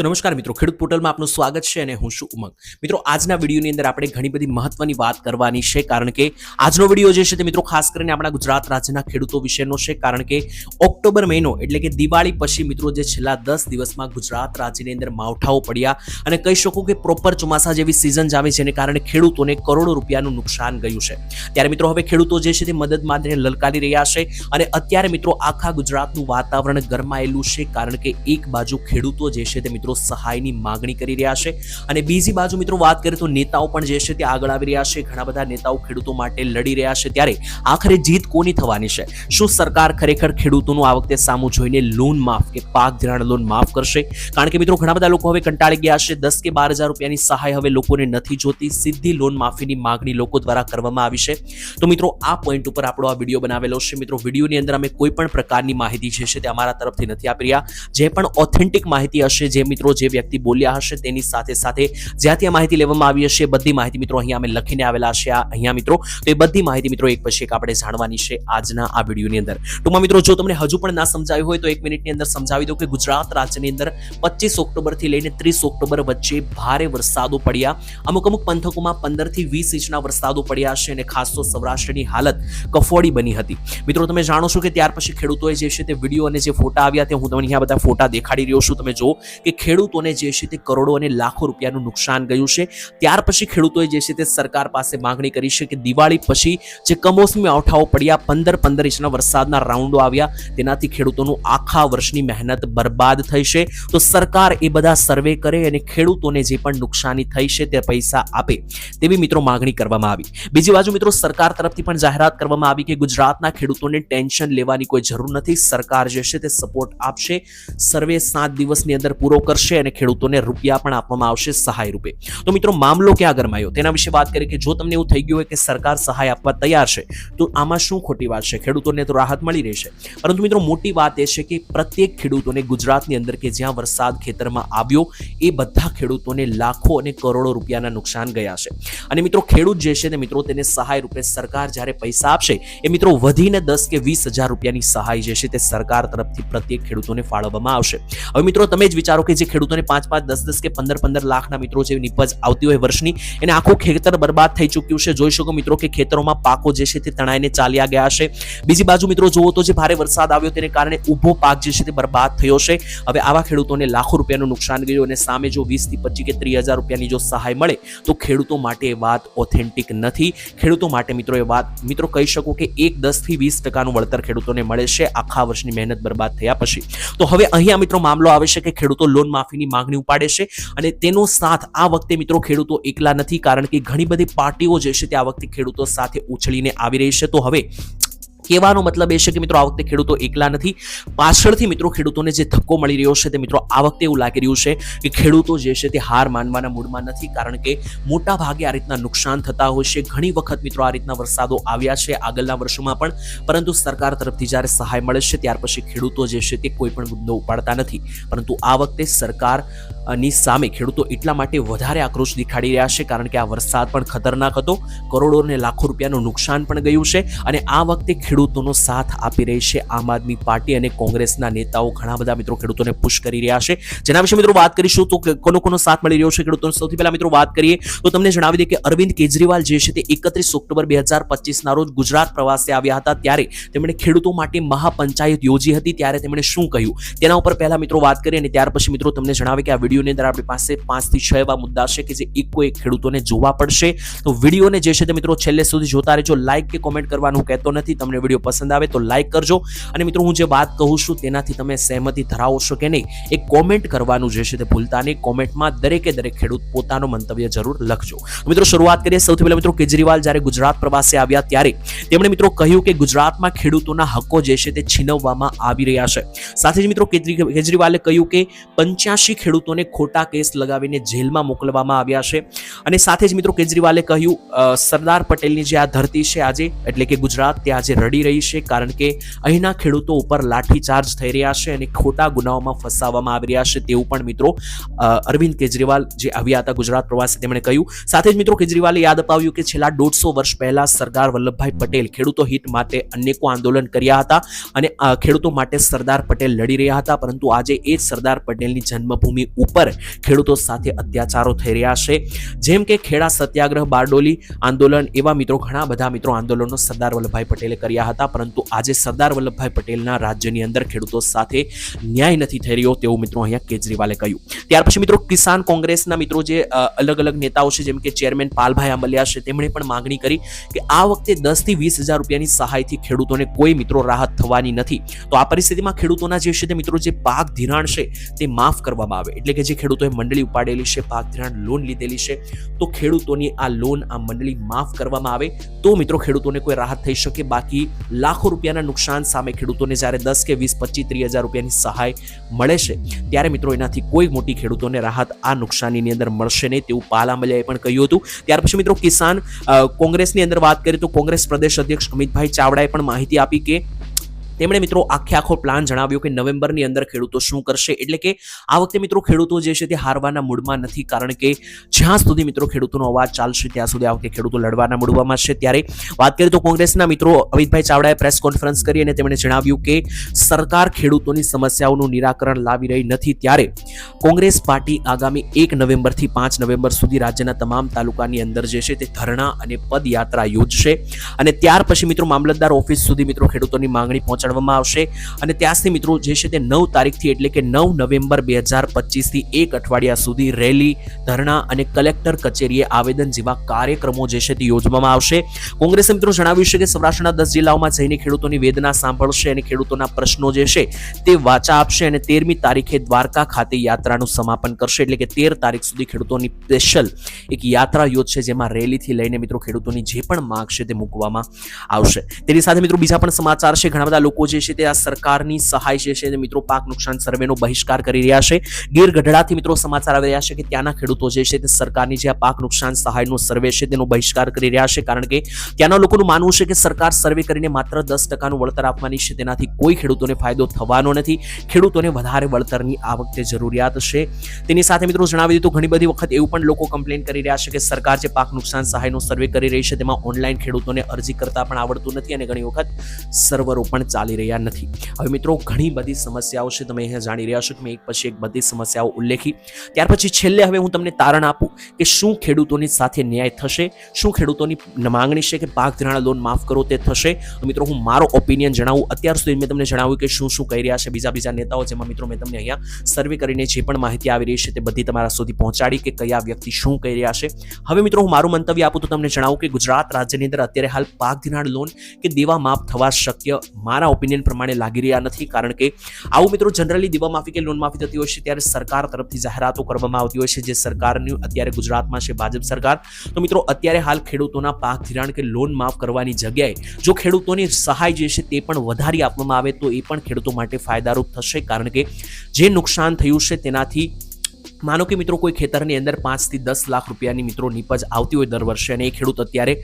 તો નમસ્કાર મિત્રો, ખેડૂત પોર્ટલમાં આપનું સ્વાગત છે અને હું છું ઉમંગ. મિત્રો, આજના વિડીયોની અંદર આપણે ઘણી બધી મહત્વની વાત કરવાની છે, કારણ કે આજનો વીડિયો જે છે તે મિત્રો ખાસ કરીને આપણા ગુજરાત રાજ્યના ખેડૂતો વિશેનો છે, કારણ કે ઓક્ટોબર મહિનો એટલે કે દિવાળી પછી મિત્રો જે છેલ્લા દસ દિવસમાં ગુજરાત રાજ્યની અંદર માવઠાઓ પડ્યા અને કહી શકું કે પ્રોપર ચોમાસા જેવી સિઝન જ આવે જેને કારણે ખેડૂતોને કરોડો રૂપિયાનું નુકસાન ગયું છે. ત્યારે મિત્રો હવે ખેડૂતો જે છે તે મદદ માટે લલકારી રહ્યા છે અને અત્યારે મિત્રો આખા ગુજરાતનું વાતાવરણ ગરમાયેલું છે, કારણ કે એક બાજુ ખેડૂતો જે છે તે મિત્રો સહાયની માગણી કરી રહ્યા છે. અને બીજી બાજુ મિત્રો વાત કરીએ તો નેતાઓ પણ જે છે તે આગળ આવી રહ્યા છે. ઘણા બધા નેતાઓ ખેડૂતો માટે લડી રહ્યા છે. ત્યારે આખરે જીત કોની થવાની છે? શું સરકાર ખરેખર ખેડૂતોનું આ વખતે સામું જોઈને લોન માફ કે પાક ધિરાણ લોન માફ કરશે? કારણ કે મિત્રો ઘણા બધા લોકો હવે કંટાળી ગયા છે. દસ કે બાર હજાર રૂપિયાની સહાય હવે લોકોને નથી જોતી. સીધી લોન માફીની માગણી લોકો દ્વારા કરવામાં આવી છે. તો મિત્રો આ પોઈન્ટ ઉપર આપણો આ વીડિયો બનાવેલો છે. મિત્રો વિડીયોની અંદર અમે કોઈ પણ પ્રકારની માહિતી જે છે તે અમારા તરફથી નથી આપી રહ્યા. જે પણ ઓથેન્ટિક માહિતી હશે, જે મિત્રો જે વ્યક્તિ બોલ્યા હશે તેની સાથે સાથે જ્યાંથી આ માહિતી લેવામાં આવી હશે, બધી માહિતી મિત્રો અહીંયા અમે લખીને આવેલા છે અહીંયા મિત્રો. તો એ બધી માહિતી મિત્રો એક પછી એક આપણે જાણવાની છે આજના આ વિડીયોની અંદર. ટૂંકમાં મિત્રો, જો તમને હજુ પણ ના સમજાયું હોય તો એક મિનિટની અંદર સમજાવી દઉં કે ગુજરાત રાજ્યની અંદર પચીસ ઓક્ટોબરથી લઈને ત્રીસ ઓક્ટોબર વચ્ચે ભારે વરસાદો પડ્યા. અમુક અમુક પંથકોમાં પંદરથી વીસ ઇંચના વરસાદો પડ્યા છે અને ખાસ તો સૌરાષ્ટ્રની હાલત કફોડી બની હતી. મિત્રો, તમે જાણો છો કે ત્યાર પછી ખેડૂતોએ જે છે તે વીડિયો અને જે ફોટા આવ્યા તે હું તમને અહીંયા બધા ફોટા દેખાડી રહ્યો છું. તમે જો કે ખેડૂતોને જે છે તે કરોડો અને લાખો રૂપિયાનું નુકસાન ગયું છે. ત્યાર પછી ખેડૂતોએ જે છે તે સરકાર પાસે માગણી કરી છે કે દિવાળી પછી જે કમોસમી માવઠાઓ પડ્યા, પંદર પંદર ઇંચના વરસાદના રાઉન્ડો આવ્યા, તેનાથી ખેડૂતોનું આખા વર્ષની મહેનત બરબાદ થઈ છે. તો સરકાર એ બધા સર્વે કરે અને ખેડૂતોને જે પણ નુકસાની થઈ છે તે પૈસા આપે તેવી મિત્રો માંગણી કરવામાં આવી. બીજી બાજુ મિત્રો સરકાર તરફથી પણ જાહેરાત કરવામાં આવી કે ગુજરાતના ખેડૂતોને ટેન્શન લેવાની કોઈ જરૂર નથી. સરકાર જે છે તે સપોર્ટ આપશે. સર્વે સાત દિવસની અંદર પૂરો કરશે અને ખેડૂતોને રૂપિયા પણ આપવામાં આવશે સહાય રૂપે. તો મિત્રો મામલો ક્યાં ગરમાયો તેના વિશે વાત કરીએ કે જો તમને એવું થઈ ગયું હોય કે સરકાર સહાય આપવા તૈયાર છે, તો આમાં શું ખોટી વાત છે? ખેડૂતોને તો રાહત મળી રહેશે. પરંતુ મિત્રો મોટી વાત એ છે કે પ્રત્યેક ખેડૂતોને ગુજરાતની અંદર કે જ્યાં વરસાદ ખેતરમાં આવ્યો, એ બધા ખેડૂતોને લાખો અને કરોડો રૂપિયાના નુકસાન ગયા છે. અને મિત્રો ખેડૂત જે છે તે મિત્રો તેને સહાય રૂપે સરકાર જ્યારે પૈસા આપશે, એ મિત્રો વધીને દસ કે વીસ હજાર રૂપિયાની સહાય જે છે તે સરકાર તરફથી પ્રત્યેક ખેડૂતોને ફાળવવામાં આવશે. હવે મિત્રો તમે જ વિચારો કે જે ખેડૂતોને પાંચ પાંચ દસ દસ કે પંદર પંદર લાખના મિત્રો જે નિપજ આવતી હોય વર્ષની, એને આખું ખેતર બરબાદ થઈ ચૂક્યું છે. જોઈ શકો મિત્રો કે ખેતરોમાં પાકો જે છે તે તણાઈને ચાલ્યા ગયા છે. બીજી બાજુ મિત્રો જુઓ તો જે ભારે વરસાદ આવ્યો તેને કારણે ઊભો પાક જે છે તે બરબાદ થયો છે. હવે આવા ખેડૂતોને લાખો રૂપિયાનું નુકસાન ગયું અને સામે જો વીસથી પચીસ કે ત્રીસ હજાર રૂપિયાની જો સહાય મળે, તો ખેડૂતો માટે એ વાત ઓથેન્ટિક નથી. ખેડૂતો માટે મિત્રો એ વાત, મિત્રો કહી શકું કે એક દસથી વીસ ટકાનું વળતર ખેડૂતોને મળે છે. આખા વર્ષની મહેનત બરબાદ થયા પછી. તો હવે અહીંયા મિત્રો મામલો આવે છે કે ખેડૂતો લોન માફીની માંગણી ઉપાડે છે અને તેનો સાથ આ વખતે મિત્રો ખેડૂતો એકલા નથી કારણ કે ઘણી બધી પાર્ટીઓ જે છે તે આ વખતે ખેડૂતો સાથે ઉછળીને આવી રહી છે. તો હવે કહેવાનો મતલબ એ છે કે મિત્રો, આ વખતે ખેડૂતો એકલા નથી. પાછળથી મિત્રો, ખેડૂતોને જે ધક્કો મળી રહ્યો છે તે મિત્રો, આ વખતે એવું લાગી રહ્યું છે કે ખેડૂતો જે છે તે હાર માનવાના મૂડમાં નથી, કારણ કે મોટા ભાગે આ રીતના નુકસાન થતા હોય છે. ઘણી વખત મિત્રો, આ રીતના વરસાદો આવ્યા છે આગળના વર્ષોમાં પણ, પરંતુ સરકાર તરફથી જ્યારે સહાય મળે છે, ત્યાર પછી ખેડૂતો જે છે તે કોઈ પણ મુદ્દો ઉપાડતા નથી. પરંતુ આ વખતે સરકારની સામે ખેડૂતો એટલા માટે વધારે આક્રોશ દેખાડી રહ્યા છે, કારણ કે આ વરસાદ પણ ખતરનાક હતો. કરોડો ને લાખો રૂપિયાનું નુકસાન પણ ગયું છે અને આ વખતે ખેડૂતોનો સાથ આપી રહી છે આમ આદમી પાર્ટી અને કોંગ્રેસના નેતાઓ ઘણા બધા મિત્રો ખેડૂતોને પુશ કરી રહ્યા છે. જેના વિશે મિત્રો વાત કરીશું તો કોનો કોનો સાથ મળી રહ્યો છે ખેડૂતોને? સૌથી પહેલા મિત્રો વાત કરીએ તો તમને જણાવી દે કે અરવિંદ કેજરીવાલ જે છે તે એકત્રીસ ઓક્ટોબર બે હજાર પચીસના રોજ ગુજરાત પ્રવાસે આવ્યા હતા. ત્યારે તેમણે ખેડૂતો માટે મહાપંચાયત યોજી હતી. ત્યારે તેમણે શું કહ્યું? તેના ઉપર પહેલા મિત્રો વાત કરીએ અને ત્યાર પછી મિત્રો તમને જણાવે કે આ વિડીયોની અંદર આપણી પાસે પાંચથી છ એવા મુદ્દા છે કે જે એકો એક ખેડૂતોને જોવા પડશે. તો વિડીયોને જે છે તે મિત્રો છેલ્લે સુધી જોતા રહેજો. લાઇક કે કોમેન્ટ કરવાનું કહેતો નથી. તમને વીડિયો પસંદ આવે તો લાઇક કરજો. અને મિત્રો, હું જે વાત કહું છું તેનાથી તમે સહેમતી ધરાવો છો કે નહીં, એ કોમેન્ટ કરવાનું જે છે તે ભૂલતા નહીં. કોમેન્ટમાં દરેકે દરેક ખેડૂત પોતાનો મંતવ્ય જરૂર લખજો. મિત્રો, શરૂઆત કરીએ. સૌથી પહેલા મિત્રો, કેજરીવાલ જ્યારે ગુજરાત પ્રવાસે આવ્યા ત્યારે તેમણે મિત્રો કહ્યું કે ગુજરાતમાં ખેડૂતોના હકો જે છે તે છીનવવામાં આવી રહ્યા છે. સાથે જ મિત્રો, કેજરી- કેજરીવાલે કહ્યું કે પંચ્યાસી ખેડૂતોને ખોટા કેસ લગાવીને જેલમાં મોકલવામાં આવ્યા છે. અને સાથે જ મિત્રો, કેજરીવાલે કહ્યું સરદાર પટેલની જે આ ધરતી છે આજે, એટલે કે ગુજરાત, તે આજે રડી રહી છે કારણ કે અહીંના ખેડૂતો ઉપર લાઠીચાર્જ થઈ રહ્યા છે અને ખોટા ગુનાઓમાં ફસાવવામાં આવી રહ્યા છે તેવું પણ મિત્રો અરવિંદ કેજરીવાલ જે આવ્યા હતા ગુજરાત પ્રવાસે તેમણે કહ્યું. સાથે જ મિત્રો કેજરીવાલે યાદ અપાવ્યું કે છેલ્લા દોઢસો વર્ષ પહેલા સરદાર વલ્લભભાઈ પટેલ ખેડૂતો હિત માટે અનેકો આંદોલન કર્યા હતા અને ખેડૂતો માટે સરદાર પટેલ લડી રહ્યા હતા, પરંતુ આજે એ જ સરદાર પટેલની જન્મભૂમિ ઉપર ખેડૂતો સાથે અત્યાચારો થઈ રહ્યા છે. જેમ કે ખેડા સત્યાગ્રહ બારડોલી આંદોલન એવા મિત્રો, ઘણા બધા મિત્રો આંદોલનો સરદાર વલ્લભભાઈ પટેલે કર્યા હતા, પરંતુ આજે સરદાર વલ્લભભાઈ પટેલના રાજ્યની અંદર ખેડૂતો સાથે ન્યાય નથી થઈ રહ્યો તેવું મિત્રો અહીંયા કેજરીવાલે કહ્યું. ત્યાર પછી મિત્રો કિસાન કોંગ્રેસના મિત્રો જે અલગ અલગ નેતાઓ છે, જેમ કે ચેરમેન પાલભાઈ આંબલિયા છે, તેમણે પણ માંગણી કરી કે આ વખતે દસથી વીસ હજાર રૂપિયાની સહાયથી ખેડૂતોને કોઈ મિત્રો રાહત થવાની નથી. તો આ પરિસ્થિતિમાં ખેડૂતોના જે છે તે મિત્રો જે પાક ધિરાણ છે તે માફ કરવામાં આવે. એટલે કે જે ખેડૂતોએ મંડળી ઉપાડેલી છે, પાક ધિરાણ લોન લીધેલી છે, તો ખેડૂતોની આ લોન આ મંડળી માફ કરવામાં આવે. તો મિત્રો ખેડૂતોને કોઈ રાહત થઈ શકે. બાકી લાખો રૂપિયાના નુકસાન સામે ખેડૂતોને જ્યારે દસ કે વીસ, પચીસ, ત્રીસ હજાર રૂપિયાની સહાય મળે છે, ત્યારે મિત્રો એનાથી કોઈ મોટી ખેડૂતોને રાહત આ નુકસાનીની અંદર મળશે નહીં તેવું પાલ પણ કહ્યું હતું. ત્યાર પછી મિત્રો કિસાન કોંગ્રેસની અંદર વાત કરીએ તો કોંગ્રેસ પ્રદેશ અધ્યક્ષ અમિતભાઈ ચાવડાએ પણ માહિતી આપી કે તેમણે મિત્રો આખે આખો પ્લાન જણાવ્યો કે નવેમ્બરની અંદર ખેડૂતો શું કરશે? એટલે કે આ વખતે મિત્રો ખેડૂતો જે છે તે હારવાના મૂડમાં નથી. કારણ કે જ્યાં સુધી મિત્રો ખેડૂતોનો અવાજ ચાલશે, ત્યાં સુધી આ વખતે ખેડૂતો લડવાના મૂડવામાં છે. ત્યારે વાત કરીએ તો કોંગ્રેસના મિત્રો અમિતભાઈ ચાવડાએ પ્રેસ કોન્ફરન્સ કરી અને તેમણે જણાવ્યું કે સરકાર ખેડૂતોની સમસ્યાઓનું નિરાકરણ લાવી રહી નથી. ત્યારે કોંગ્રેસ પાર્ટી આગામી એક નવેમ્બરથી પાંચ નવેમ્બર સુધી રાજ્યના તમામ તાલુકાની અંદર જે છે તે ધરણા અને પદયાત્રા યોજશે. અને ત્યાર પછી મિત્રો મામલતદાર ઓફિસ સુધી મિત્રો ખેડૂતોની માંગણી પહોંચાડવામાં આવશે. અને ત્યાંથી મિત્રો જે છે તે નવ તારીખથી એટલે કે નવ નવેમ્બર બે હજાર પચીસથી એક અઠવાડિયા સુધી રેલી, ધરણા અને કલેક્ટર કચેરીએ આવેદન જેવા કાર્યક્રમો જે છે તે યોજવામાં આવશે. કોંગ્રેસે મિત્રો જણાવ્યું છે કે સૌરાષ્ટ્રના દસ જિલ્લાઓમાં જઈને ખેડૂતોની વેદના સાંભળશે અને ખેડૂતોના પ્રશ્નો જે છે તે વાચા આપશે અને તેરમી તારીખે દ્વારકા ખાતે યાત્રાનું સમાપન કરશે. એટલે કે તેર તારીખ સુધી ખેડૂતોની સ્પેશિયલ એક યાત્રા યોજશે જેમાં રેલીથી લઈને મિત્રો ખેડૂતોની જે પણ માંગ છે તે મૂકવામાં આવશે. તેની સાથે મિત્રો બીજા પણ સમાચાર છે. ઘણા બધા લોકો જે છે તે આ સરકારની સહાય જે છે તે મિત્રો પાક નુકસાન સર્વેનો બહિષ્કાર કરી રહ્યા છે. ગીર ગઢડાથી મિત્રો સમાચાર આવી રહ્યા છે કે ત્યાંના ખેડૂતો જે છે તે સરકારની જે આ પાક નુકસાન સહાયનો સર્વે છે તેનો બહિષ્કાર કરી રહ્યા છે. કારણ કે ત્યાંના લોકોનું માનવું છે કે સરકાર સર્વે કરીને માત્ર દસ ટકાનું વળતર આપવાની છે તેનાથી કોઈ ખેડૂતોને ફાયદો થવાનો નથી. ખેડૂતોને વધારે વળતરની આ વખતે જરૂરિયાત છે. તેની સાથે મિત્રો જણાવી દીધું ઘણી બધી વખત એવું પણ લોકો કમ્પ્લેન કરી રહ્યા છે કે સરકાર જે પાક નુકસાન સહાયનો સર્વે કરી રહી છે તેમાં ઓનલાઈન ખેડૂતોને અરજી કરતા પણ આવડતું નથી અને ઘણી વખત સર્વરો પણ ચાલી રહ્યા નથી. હવે મિત્રો, ઘણી બધી સમસ્યાઓ છે, તમે અહીંયા જાણી રહ્યા છો કે મેં એક પછી એક બધી સમસ્યાઓ ઉલ્લેખી. ત્યાર પછી છેલ્લે હવે હું તમને તારણ આપું કે શું ખેડૂતોની સાથે ન્યાય થશે, શું ખેડૂતોની માંગણી છે કે પાક ધિરાણ લોન માફ કરો તે થશે. મિત્રો, હું મારો ઓપિનિયન જણાવું. અત્યાર સુધી મેં તમને જણાવ્યું કે શું શું કહી રહ્યા છે બીજા બીજા નેતાઓ, જેમાં મિત્રો મેં તમને અહીંયા સર્વે કરીને જે પણ માહિતી આવી રહી છે તે બધી તમારા સુધી પહોંચાડી કે કયા વ્યક્તિ શું કહી રહ્યા છે. હવે મિત્રો, હું મારું મંતવ્ય આપું તો તમને જણાવું કે ગુજરાત રાજ્યની અંદર અત્યારે હાલ પાક ધિરાણ લોન કે દેવા માફ થવા શક્ય મારા ઓપિનિયન પ્રમાણે લાગી રહ્યા નથી, કારણ કે આવું મિત્રો જનરલી દીવા માફી કે લોન માફી થતી હોય છે, ત્યારે સરકાર તરફથી જાહેરાતો કરવામાં આવતી હોય છે, જે સરકારની અત્યારે ગુજરાતમાં છે ભાજપ સરકાર. તો મિત્રો, અત્યારે હાલ ખેડૂતોના પાક ધિરાણ કે લોન માફ કરવાની જગ્યાએ જો ખેડૂતોની સહાય જે છે તે પણ વધારી આપવામાં આવે, તો એ પણ ખેડૂતો માટે ફાયદારૂપ થશે, કારણ કે જે નુકસાન થયું છે તેનાથી માનો કે મિત્રો કોઈ ખેતરની અંદર પાંચથી દસ લાખ રૂપિયાની મિત્રો નીપજ આવતી હોય દર વર્ષે અને એ ખેડૂત અત્યારે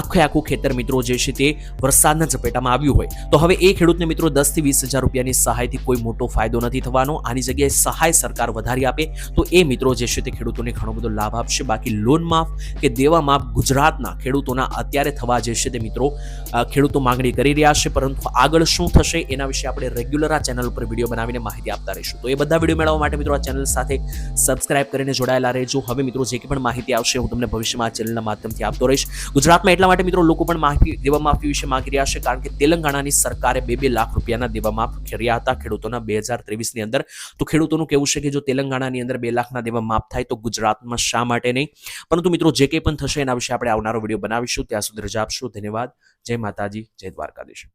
આખે આખું ખેતર મિત્રો જે છે તે વરસાદના ઝપેટામાં આવ્યું હોય, તો હવે એ ખેડૂતને મિત્રો દસથી વીસ હજાર રૂપિયાની સહાયથી કોઈ મોટો ફાયદો નથી થવાનો. આની જગ્યાએ સહાય સરકાર વધારી આપે, તો એ મિત્રો જે છે તે ખેડૂતોને ઘણો બધો લાભ આપશે. બાકી લોન માફ કે દેવા માફ ગુજરાતના ખેડૂતોના અત્યારે થવા જે છે તે મિત્રો ખેડૂતો માંગણી કરી રહ્યા છે. પરંતુ આગળ શું થશે એના વિશે આપણે રેગ્યુલર આ ચેનલ ઉપર વીડિયો બનાવીને માહિતી આપતા રહીશું. તો એ બધા વીડિયો મેળવવા માટે મિત્રો આ ચેનલ સાથે સબસ્ક્રાઇબ કરીને જોડાયેલા રહેજો. હવે મિત્રો જે પણ માહિતી આવશે હું તમને ભવિષ્યમાં આ ચેનલના માધ્યમથી આપતો રહીશ. ગુજરાતમાં એટલા માટે મિત્રો લોકો પણ માહિતી દેવા માફી વિશે માંગી રહ્યા છે કારણ કે તેલંગાણાની સરકારે બે બે લાખ રૂપિયાના દેવા માફ કર્યા હતા ખેડૂતોના બે હજાર ત્રેવીસની અંદર. તો ખેડૂતોનું કેવું છે કે જો તેલંગાણાની અંદર બે લાખના દેવા માફ થાય તો ગુજરાતમાં શા માટે નહીં? પરંતુ મિત્રો જે કંઈ પણ થશે એના વિશે આપણે આવનારો વીડિયો બનાવીશું. ત્યાં સુધી રજા આપશું. ધન્યવાદ. જય માતાજી. જય દ્વારકાધીશ.